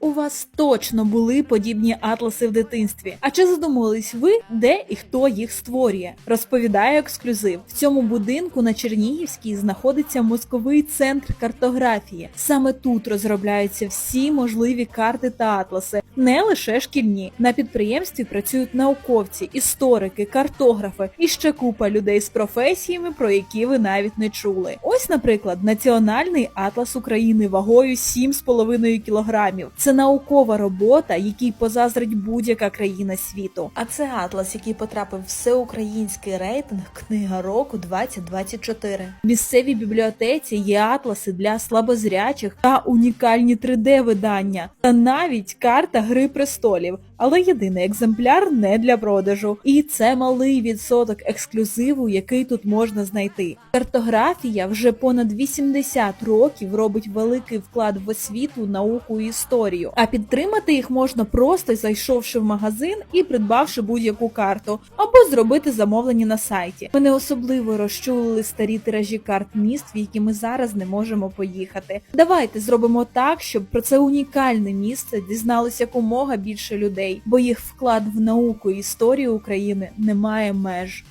У вас точно були подібні атласи в дитинстві. А чи задумувались ви, де і хто їх створює? Розповідає ексклюзив. В цьому будинку на Чернігівській знаходиться мозковий центр картографії. Саме тут розробляються всі можливі карти та атласи, не лише шкільні. На підприємстві працюють науковці, історики, картографи і ще купа людей з професіями, про які ви навіть не чули. Ось, наприклад, Національний атлас України вагою 7,5 кілограмів. Це наукова робота, якій позаздрить будь-яка країна світу. А це атлас, який потрапив в всеукраїнський рейтинг Книга року 2024. В місцевій бібліотеці є атласи для слабозрячих та унікальні 3D-видання, та навіть карта Гри престолів. Але єдиний екземпляр не для продажу. І це малий відсоток ексклюзиву, який тут можна знайти. Картографія вже понад 80 років робить великий вклад в освіту, науку і історію. А підтримати їх можна просто зайшовши в магазин і придбавши будь-яку карту, або зробити замовлення на сайті. Мене особливо розчулили старі тиражі карт міст, в які ми зараз не можемо поїхати. Давайте зробимо так, щоб про це унікальне місце дізналося якомога більше людей, бо їх вклад в науку і історію України не має меж.